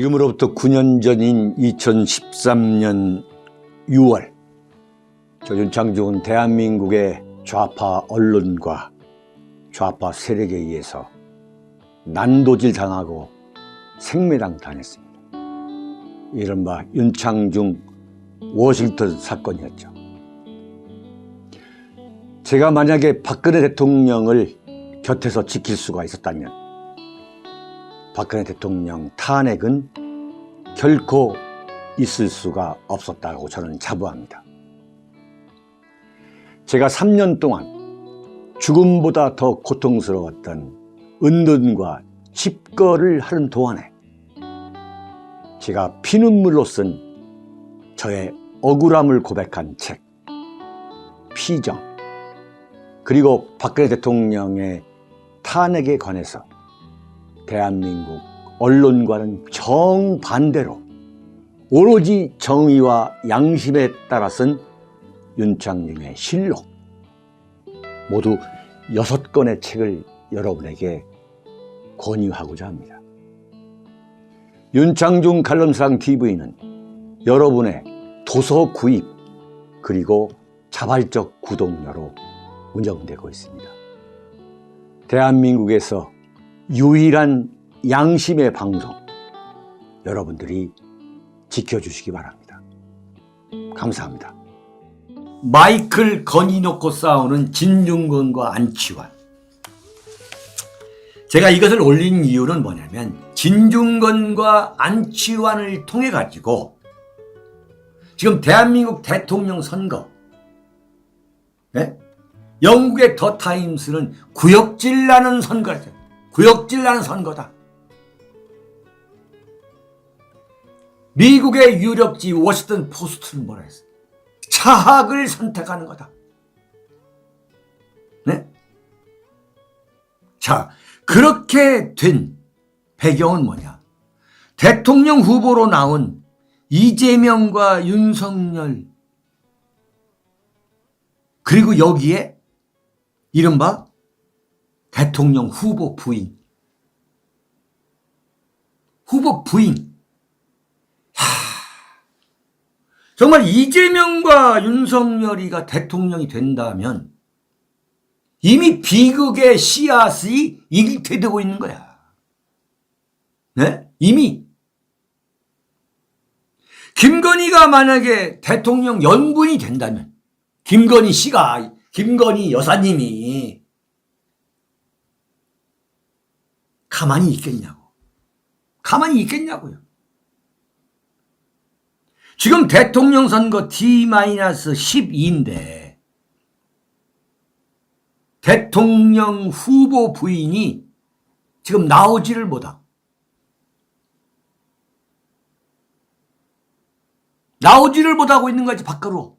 지금으로부터 9년 전인 2013년 6월 조윤창중은 대한민국의 좌파 언론과 좌파 세력에 의해서 난도질 당하고 생매당 당했습니다. 이른바 윤창중 워싱턴 사건이었죠. 제가 만약에 박근혜 대통령을 곁에서 지킬 수가 있었다면 박근혜 대통령 탄핵은 결코 있을 수가 없었다고 저는 자부합니다. 제가 3년 동안 죽음보다 더 고통스러웠던 은둔과 집거를 하는 동안에 제가 피눈물로 쓴 저의 억울함을 고백한 책 피정 그리고 박근혜 대통령의 탄핵에 관해서 대한민국 언론과는 정반대로 오로지 정의와 양심에 따라 쓴 윤창중의 실록 모두 여섯 권의 책을 여러분에게 권유하고자 합니다. 윤창중 칼럼상 TV는 여러분의 도서 구입 그리고 자발적 구독료로 운영되고 있습니다. 대한민국에서 유일한 양심의 방송 여러분들이 지켜주시기 바랍니다. 감사합니다. 마이클 건이 놓고 싸우는 진중권과 안치환. 제가 이것을 올린 이유는 뭐냐면 진중권과 안치환을 통해 가지고 지금 대한민국 대통령 선거 네? 영국의 더 타임스는 구역질 나는 선거죠. 구역질 나는 선거다. 미국의 유력지 워싱턴 포스트는 뭐라 했어? 차학을 선택하는 거다. 네? 자, 그렇게 된 배경은 뭐냐? 대통령 후보로 나온 이재명과 윤석열 그리고 여기에 이른바 대통령 후보 부인 후보 부인 하, 정말 이재명과 윤석열이가 대통령이 된다면 이미 비극의 씨앗이 일태되고 있는 거야. 네? 이미. 김건희가 만약에 대통령 연분이 된다면, 김건희 씨가, 김건희 여사님이 가만히 있겠냐고. 가만히 있겠냐고요. 지금 대통령 선거 T-12인데, 대통령 후보 부인이 지금 나오지를 못하고 나오지를 못하고 있는 거지 밖으로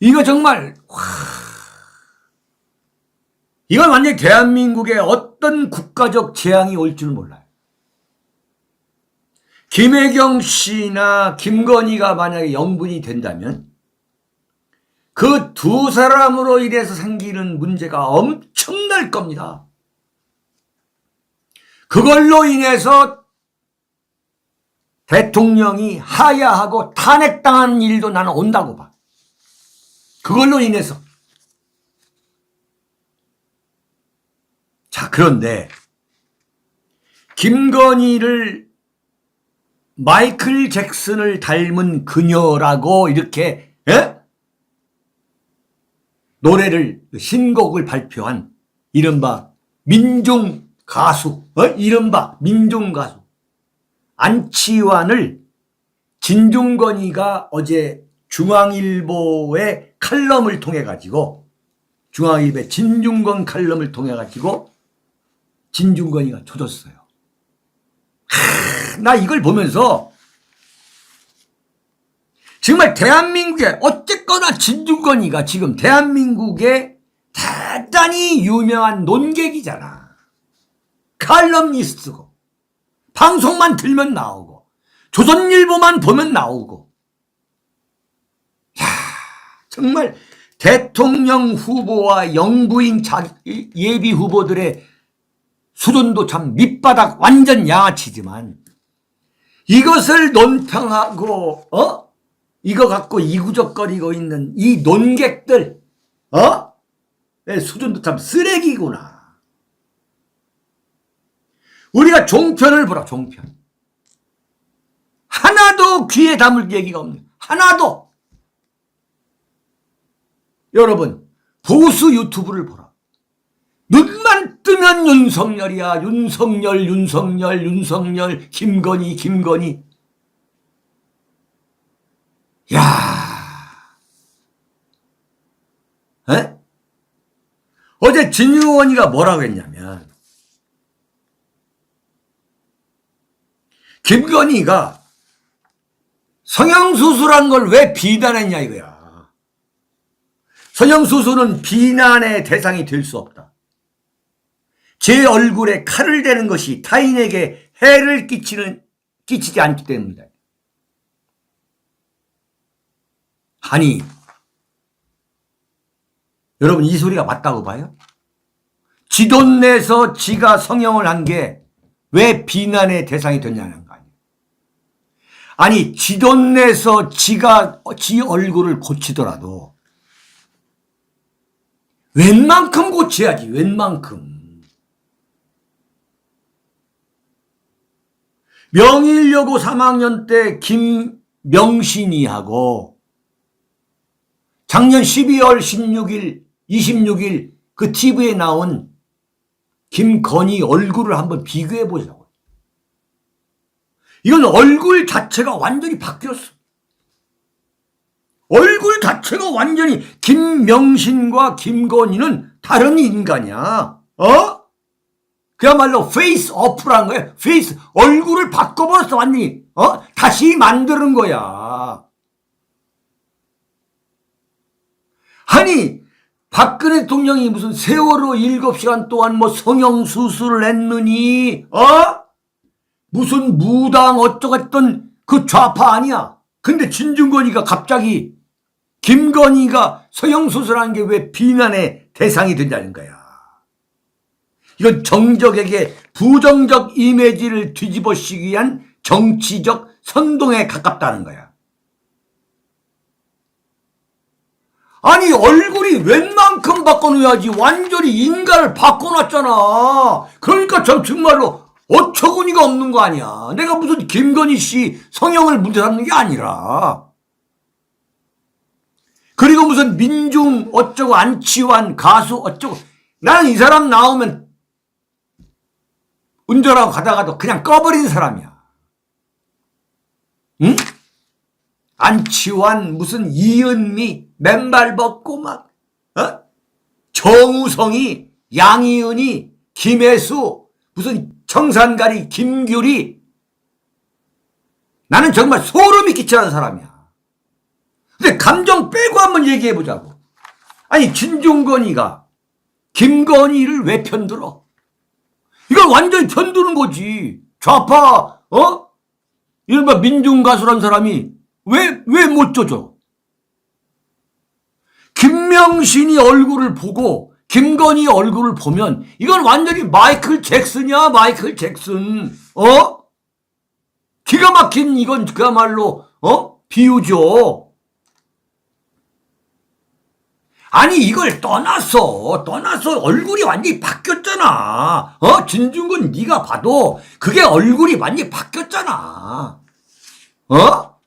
이거 정말 와 이건 완전히 대한민국의 어떤 국가적 재앙이 올 줄 몰라요 김혜경 씨나 김건희가 만약에 영분이 된다면 그 두 사람으로 인해서 생기는 문제가 엄청날 겁니다. 그걸로 인해서 대통령이 하야하고 탄핵당하는 일도 나는 온다고 봐. 그걸로 인해서. 자, 그런데 김건희를 마이클 잭슨을 닮은 그녀라고 이렇게 예? 노래를 신곡을 발표한 이른바 민중 가수, 어? 이른바 민중 가수 안치환을 진중건이가 어제 중앙일보의 칼럼을 통해 가지고 중앙일보의 진중건 칼럼을 통해 가지고 진중건이가 쳐줬어요. 하, 나 이걸 보면서 정말 대한민국에 어쨌거나 진중권이가 지금 대한민국의 대단히 유명한 논객이잖아. 칼럼니스트고 방송만 들면 나오고 조선일보만 보면 나오고 야 정말 대통령 후보와 영부인 자, 예비 후보들의 수준도 참 밑바닥 완전 양아치지만 이것을 논평하고 어 이거 갖고 이구적거리고 있는 이 논객들 어의 수준도 참 쓰레기구나. 우리가 종편을 보라 종편 하나도 귀에 담을 얘기가 없네. 하나도 여러분 보수 유튜브를 보라. 눈 만 뜨면 윤석열이야. 윤석열, 윤석열, 윤석열, 김건희, 김건희. 야, 에? 어제 진유원이가 뭐라고 했냐면, 김건희가 성형수술한 걸 왜 비난했냐 이거야. 성형수술은 비난의 대상이 될 수 없다. 제 얼굴에 칼을 대는 것이 타인에게 해를 끼치는, 끼치지 않기 때문이다. 아니, 여러분 이 소리가 맞다고 봐요? 지 돈 내서 지가 성형을 한 게 왜 비난의 대상이 됐냐는 거 아니에요. 아니, 지 돈 내서 지가 지 얼굴을 고치더라도 웬만큼 고쳐야지, 웬만큼. 명일여고 3학년 때 김명신이하고 작년 12월 16일, 26일 그 TV에 나온 김건희 얼굴을 한번 비교해 보자고. 이건 얼굴 자체가 완전히 바뀌었어. 얼굴 자체가 완전히 김명신과 김건희는 다른 인간이야. 어? 그야말로 페이스 어프라는 거야. 페이스 얼굴을 바꿔버렸어 완전히. 어? 다시 만드는 거야. 아니 박근혜 대통령이 무슨 세월호 일곱 시간 동안 뭐 성형 수술을 했느니 어? 무슨 무당 어쩌겠던 그 좌파 아니야. 근데 진중권이가 갑자기 김건희가 성형 수술한 게 왜 비난의 대상이 된다는 거야. 이건 정적에게 부정적 이미지를 뒤집어 씌기 위한 정치적 선동에 가깝다는 거야. 아니 얼굴이 웬만큼 바꿔놓아야지 완전히 인간을 바꿔놨잖아. 그러니까 저 정말로 어처구니가 없는 거 아니야. 내가 무슨 김건희 씨 성형을 문제 삼는 게 아니라. 그리고 무슨 민중 어쩌고 안치환 가수 어쩌고 나는 이 사람 나오면 운전하고 가다가도 그냥 꺼버린 사람이야. 응? 안치환 무슨 이은미 맨발 벗고 막 어? 정우성이 양희은이 김혜수 무슨 청산가리 김규리 나는 정말 소름이 끼치는 사람이야. 근데 감정 빼고 한번 얘기해 보자고. 아니 진중건이가 김건희를 왜 편들어? 이건 완전히 편드는 거지. 좌파 어? 이른바 민중 가수란 사람이 왜 왜못 줘줘? 김명신이 얼굴을 보고 김건희 얼굴을 보면 이건 완전히 마이클 잭슨이야 마이클 잭슨 어? 기가 막힌 이건 그야말로 어? 비유죠. 아니 이걸 떠났어 떠나서 얼굴이 완전히 바뀌었잖아. 어? 진중근 네가 봐도 그게 얼굴이 완전히 바뀌었잖아. 어?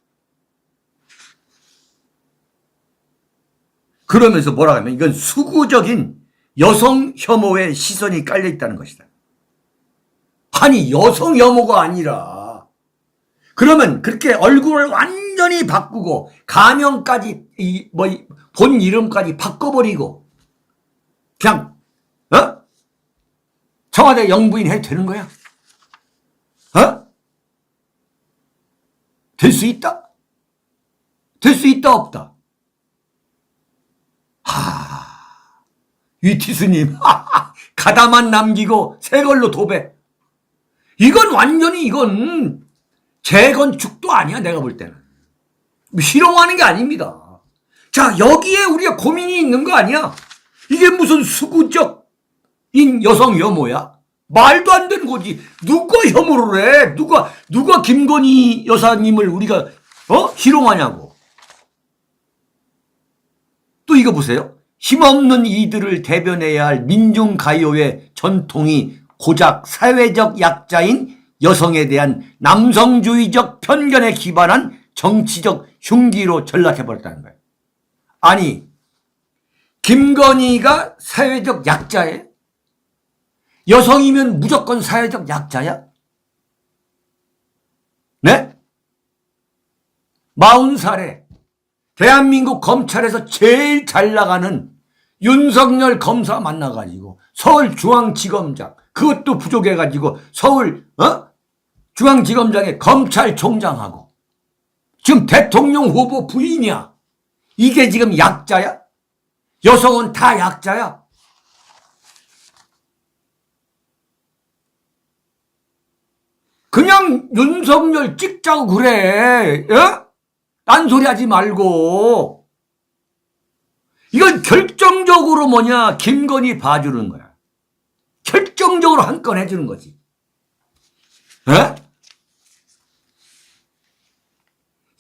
그러면서 뭐라 하면 이건 수구적인 여성 혐오의 시선이 깔려 있다는 것이다. 아니 여성 혐오가 아니라 그러면 그렇게 얼굴을 완전히 바꾸고 가명까지 뭐본 이름까지 바꿔버리고 그냥 어? 청와대 영부인 해도 되는 거야? 어? 될 수 있다? 될 수 있다 없다? 하 위티스님 가다만 남기고 새 걸로 도배 이건 완전히 이건 재건축도 아니야 내가 볼 때는 실용하는 게 아닙니다 자, 여기에 우리가 고민이 있는 거 아니야? 이게 무슨 수구적인 여성 혐오야? 말도 안 되는 거지. 누가 혐오를 해? 누가, 누가 김건희 여사님을 우리가, 어? 희롱하냐고. 또 이거 보세요. 힘없는 이들을 대변해야 할 민중가요의 전통이 고작 사회적 약자인 여성에 대한 남성주의적 편견에 기반한 정치적 흉기로 전락해버렸다는 거예요. 아니, 김건희가 사회적 약자예요? 여성이면 무조건 사회적 약자야? 네? 40살에 대한민국 검찰에서 제일 잘 나가는 윤석열 검사 만나가지고 서울중앙지검장 그것도 부족해가지고 서울 어? 중앙지검장에 검찰총장하고 지금 대통령 후보 부인이야. 이게 지금 약자야? 여성은 다 약자야? 그냥 윤석열 찍자고 그래. 어? 딴소리 하지 말고. 이건 결정적으로 뭐냐, 김건희 봐주는 거야. 결정적으로 한 건 해주는 거지. 어?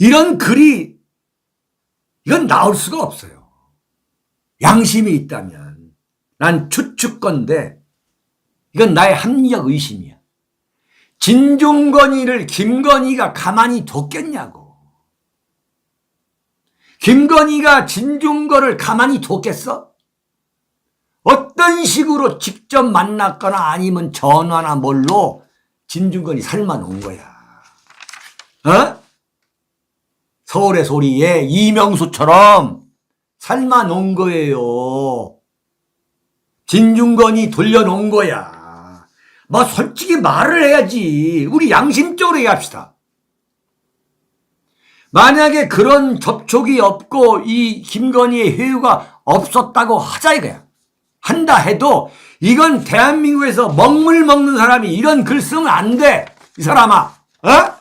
이런 글이, 이건 나올 수가 없어요. 양심이 있다면. 난 추측건데, 이건 나의 합리적 의심이야. 진중건이를 김건희가 가만히 뒀겠냐고. 김건희가 진중건을 가만히 뒀겠어? 어떤 식으로 직접 만났거나 아니면 전화나 뭘로 진중건이 살만 온 거야. 어? 서울의 소리에 이명수처럼 온 거예요. 진중건이 돌려놓은 거야. 뭐 솔직히 말을 해야지. 우리 양심적으로 얘기합시다. 만약에 그런 접촉이 없고 이 김건희의 회유가 없었다고 하자 이거야. 한다 해도 이건 대한민국에서 먹물 먹는 사람이 이런 글 쓰면 안 돼. 이 사람아. 어?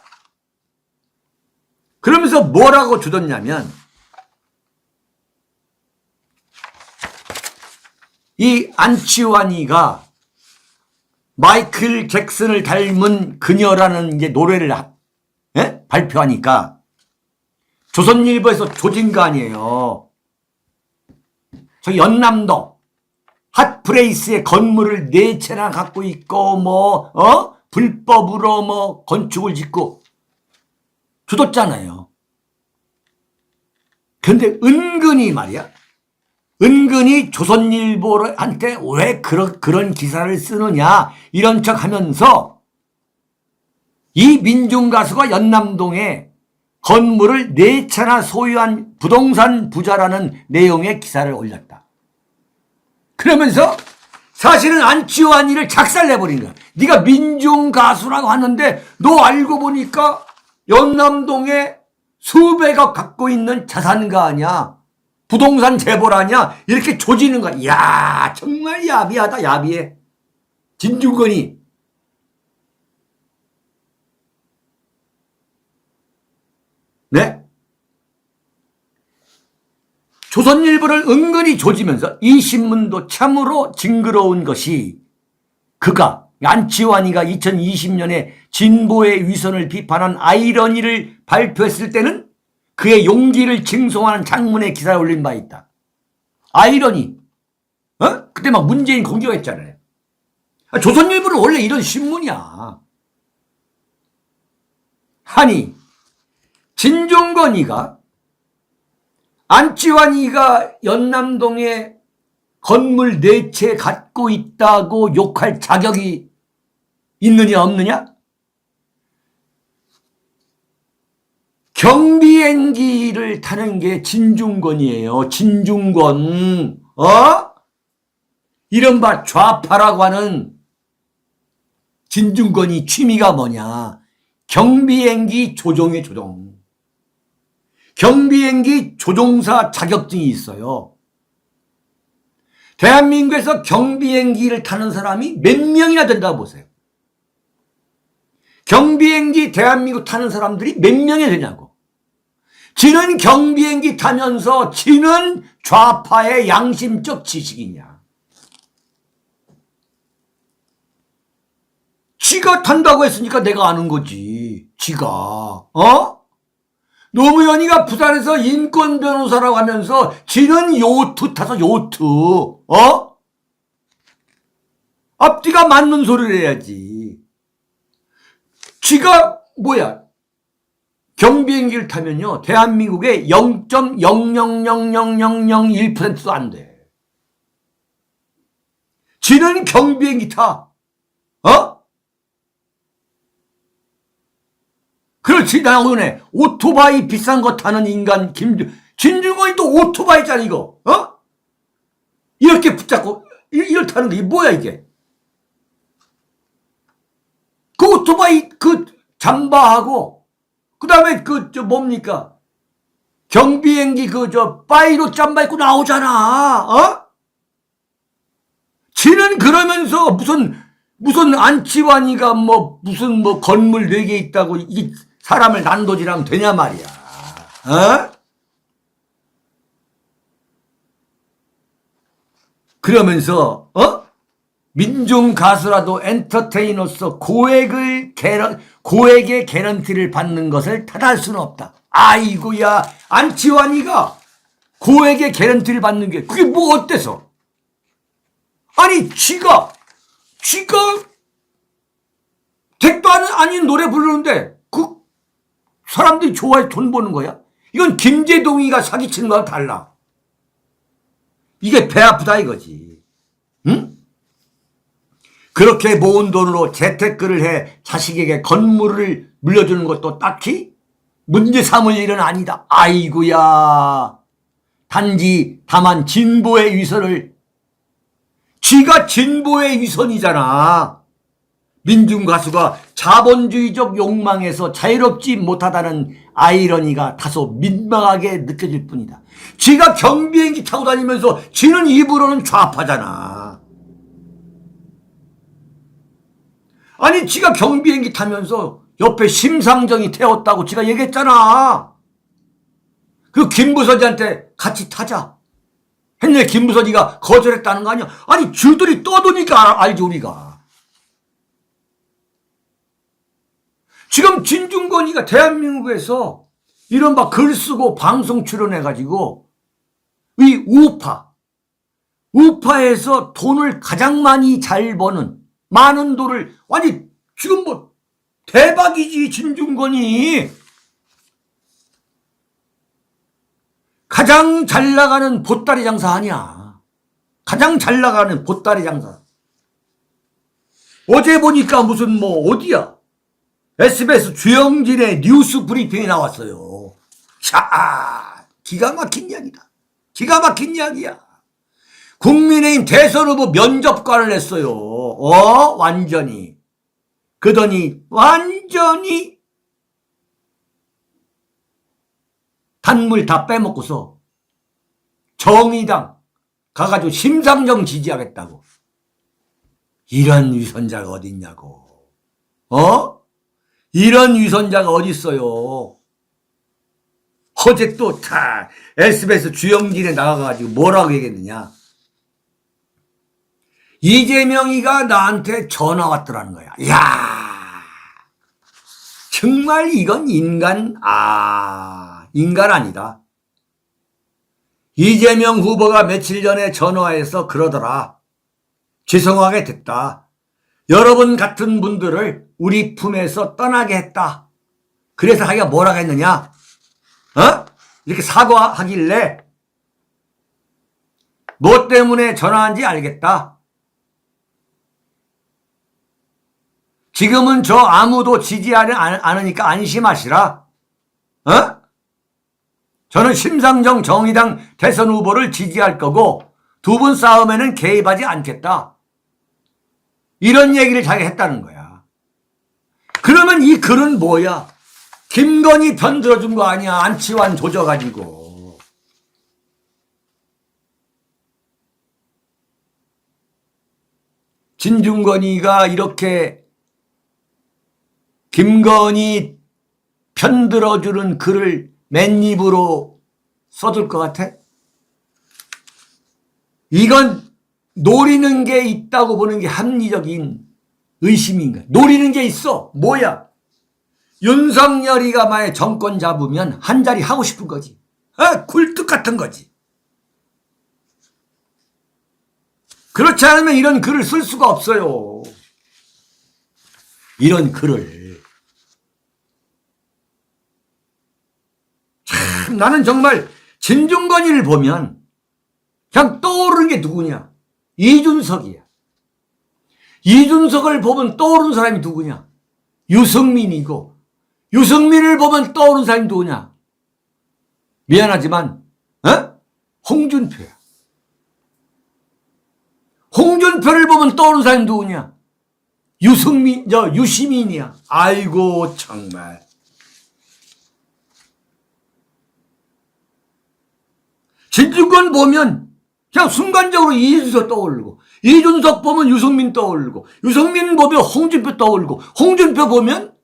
그러면서 뭐라고 주뒀냐면 이 안치환이가 마이클 잭슨을 닮은 그녀라는 이제 노래를 하- 예? 발표하니까 조선일보에서 조진 거 아니에요. 저 연남동 핫플레이스의 건물을 네 채나 갖고 있고 뭐 어? 불법으로 뭐 건축을 짓고 주뒀잖아요. 근데 은근히 말이야. 은근히 조선일보한테 왜 그런, 그런 기사를 쓰느냐, 이런 척 하면서 이 민중가수가 연남동에 건물을 네 채나 소유한 부동산 부자라는 내용의 기사를 올렸다. 그러면서 사실은 안치환이를 작살내버린 거야. 네가 민중 가수라고 하는데 너 알고 보니까 연남동에 수백억 갖고 있는 자산가 아니야. 부동산 재벌 아니야? 이렇게 조지는 거야. 야 정말 야비하다, 야비해. 진중권이. 네? 조선일보를 은근히 조지면서 이 신문도 참으로 징그러운 것이 그가 안치환이가 2020년에 진보의 위선을 비판한 아이러니를 발표했을 때는 그의 용기를 칭송하는 장문의 기사를 올린 바 있다. 아이러니. 어? 그때 막 문재인 공격했잖아요. 아, 조선일보는 원래 이런 신문이야. 아니, 진종건이가 안치환이가 연남동에 건물 네 채 갖고 있다고 욕할 자격이 있느냐 없느냐? 경비행기를 타는 게 진중권이에요. 진중권. 어? 이른바 좌파라고 하는 진중권이 취미가 뭐냐? 경비행기 조종의 조종. 경비행기 조종사 자격증이 있어요. 대한민국에서 경비행기를 타는 사람이 몇 명이나 된다고 보세요. 경비행기 대한민국 타는 사람들이 몇 명이 되냐고. 지는 경비행기 타면서 지는 좌파의 양심적 지식이냐. 지가 탄다고 했으니까 내가 아는 거지. 지가. 어? 노무현이가 부산에서 인권 변호사라고 하면서 지는 요트 타서 요트. 어? 앞뒤가 맞는 소리를 해야지. 지가 뭐야? 경비행기를 타면요. 대한민국의 0.000001%도 안 돼. 지는 경비행기 타. 어? 그렇지, 나 오늘 오토바이 비싼 거 타는 인간 김, 진중권이 또 오토바이잖아, 이거. 어? 이렇게 붙잡고, 이- 이렇다는 게 뭐야, 이게? 그 오토바이 그 잠바하고, 그 다음에 그, 저 뭡니까? 경비행기 그, 저, 파이로 잠바 입고 나오잖아, 어? 지는 그러면서 무슨 무슨 안치환이가 뭐 무슨 뭐 건물 네 개 있다고 이 사람을 난도질하면 되냐 말이야. 어? 그러면서 어? 민중 가수라도 엔터테이너로서 고액을 개런 고액의 개런티를 받는 것을 탓할 수는 없다. 아이고야 안치환이가 고액의 개런티를 받는 게 그게 뭐 어때서? 아니 쥐가 쥐가 택도 아닌 노래 부르는데 그 사람들이 좋아해 돈 버는 거야? 이건 김재동이가 사기치는 거랑 달라. 이게 배 아프다 이거지. 응? 그렇게 모은 돈으로 재테크를 해 자식에게 건물을 물려주는 것도 딱히 문제 삼을 일은 아니다. 아이고야. 단지 다만 진보의 위선을 지가 진보의 위선이잖아. 민중 가수가 자본주의적 욕망에서 자유롭지 못하다는 아이러니가 다소 민망하게 느껴질 뿐이다. 지가 경비행기 타고 다니면서 지는 입으로는 좌파잖아. 아니 지가 경비행기 타면서 옆에 심상정이 태웠다고 지가 얘기했잖아. 그 김부서지한테 같이 타자. 했네 김부서지가 거절했다는 거 아니야? 아니 줄들이 떠도니까 알- 알지 우리가. 지금 진중권이가 대한민국에서 이런 막 글 쓰고 방송 출연해가지고 이 우파 우파에서 돈을 가장 많이 잘 버는 많은 돈을 아니 지금 뭐 대박이지 진중권이 가장 잘 나가는 보따리 장사 아니야. 가장 잘 나가는 보따리 장사. 어제 보니까 무슨 뭐 어디야? SBS 주영진의 뉴스 브리핑이 나왔어요. 자, 기가 막힌 이야기다. 기가 막힌 이야기야. 국민의힘 대선 후보 면접관을 했어요. 어, 완전히. 그더니 완전히 단물 다 빼먹고서 정의당 가가지고 심상정 지지하겠다고. 이런 위선자가 어딨냐고. 어? 이런 위선자가 어딨어요. 어제 또, 다, SBS 주영진에 나가가지고 뭐라고 얘기했느냐. 이재명이가 나한테 전화 왔더라는 거야. 야 정말 이건 인간, 아, 인간 아니다. 이재명 후보가 며칠 전에 전화해서 그러더라. 죄송하게 됐다. 여러분 같은 분들을 우리 품에서 떠나게 했다. 그래서 자기가 뭐라고 했느냐? 어? 이렇게 사과하길래 뭐 때문에 전화한지 알겠다. 지금은 저 아무도 지지하지 않- 않으니까 안심하시라. 어? 저는 심상정 정의당 대선 후보를 지지할 거고 두 분 싸움에는 개입하지 않겠다. 이런 얘기를 자기가 했다는 거야. 그러면 이 글은 뭐야? 김건희 편 들어준 거 아니야. 안치환 조져가지고. 진중건이가 이렇게 김건희 편 들어주는 글을 맨입으로 써둘 것 같아? 이건 노리는 게 있다고 보는 게 합리적인 의심인가? 노리는 게 있어. 뭐야? 윤석열이가 만약 정권 잡으면 한 자리 하고 싶은 거지. 아, 굴뚝 같은 거지. 그렇지 않으면 이런 글을 쓸 수가 없어요. 이런 글을. 참, 나는 정말 진중권이를 보면 그냥 떠오르는 게 누구냐? 이준석이야. 이준석을 보면 떠오르는 사람이 누구냐? 유승민이고, 유승민을 보면 떠오르는 사람이 누구냐? 미안하지만, 어? 홍준표야. 홍준표를 보면 떠오르는 사람이 누구냐? 유승민, 저, 유시민이야. 아이고, 정말. 진중권 보면 그냥 순간적으로 이준석 떠오르고 이준석 보면 유승민 떠오르고 유승민 보면 홍준표 떠오르고 홍준표 보면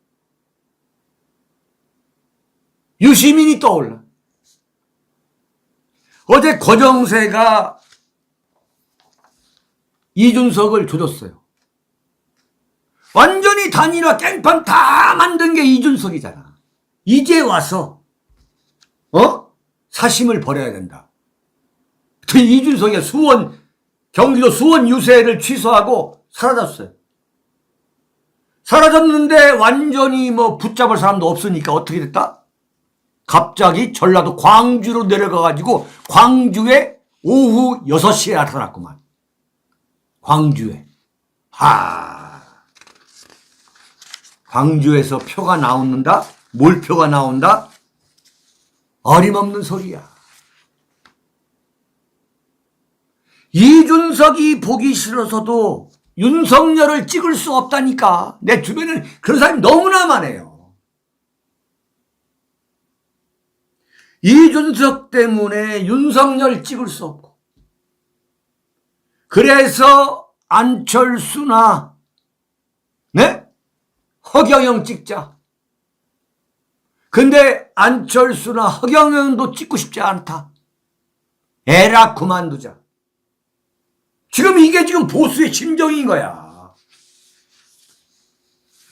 유시민이 떠올라. 어제 거정세가 이준석을 조졌어요. 완전히 단일화 깽판 다 만든 게 이준석이잖아. 이제 와서 어? 사심을 버려야 된다. 그 이준석이 수원 경기도 수원 유세를 취소하고 사라졌어요. 사라졌는데 완전히 뭐 붙잡을 사람도 없으니까 어떻게 됐다? 갑자기 전라도 광주로 내려가 가지고 광주에 오후 6시에 나타났구만. 광주에. 하. 광주에서 표가 나온다? 몰표가 나온다? 어림없는 소리야. 이준석이 보기 싫어서도 윤석열을 찍을 수 없다니까. 내 주변에는 그런 사람이 너무나 많아요. 이준석 때문에 윤석열 찍을 수 없고. 그래서 안철수나, 네? 허경영 찍자. 근데 안철수나 허경영도 찍고 싶지 않다. 에라 그만두자. 지금 이게 지금 보수의 심정인 거야.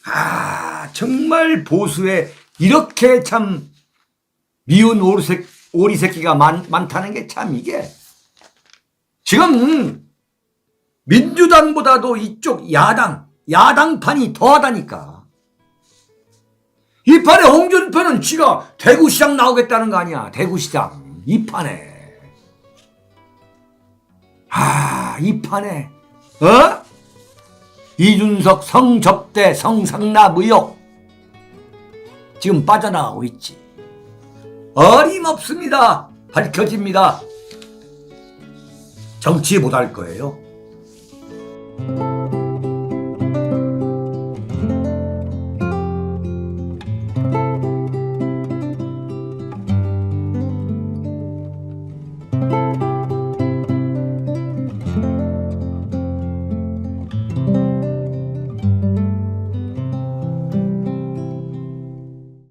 아, 정말 보수에 이렇게 참 미운 오리새, 오리새끼가 많, 많다는 게 참 이게. 지금 민주당보다도 이쪽 야당, 야당판이 더하다니까. 이 판에 홍준표는 지가 대구시장 나오겠다는 거 아니야. 대구시장. 이 판에. 아, 이 판에, 어? 이준석 성접대 성상납 의혹. 지금 빠져나가고 있지. 어림없습니다. 밝혀집니다. 정치 못할 거예요.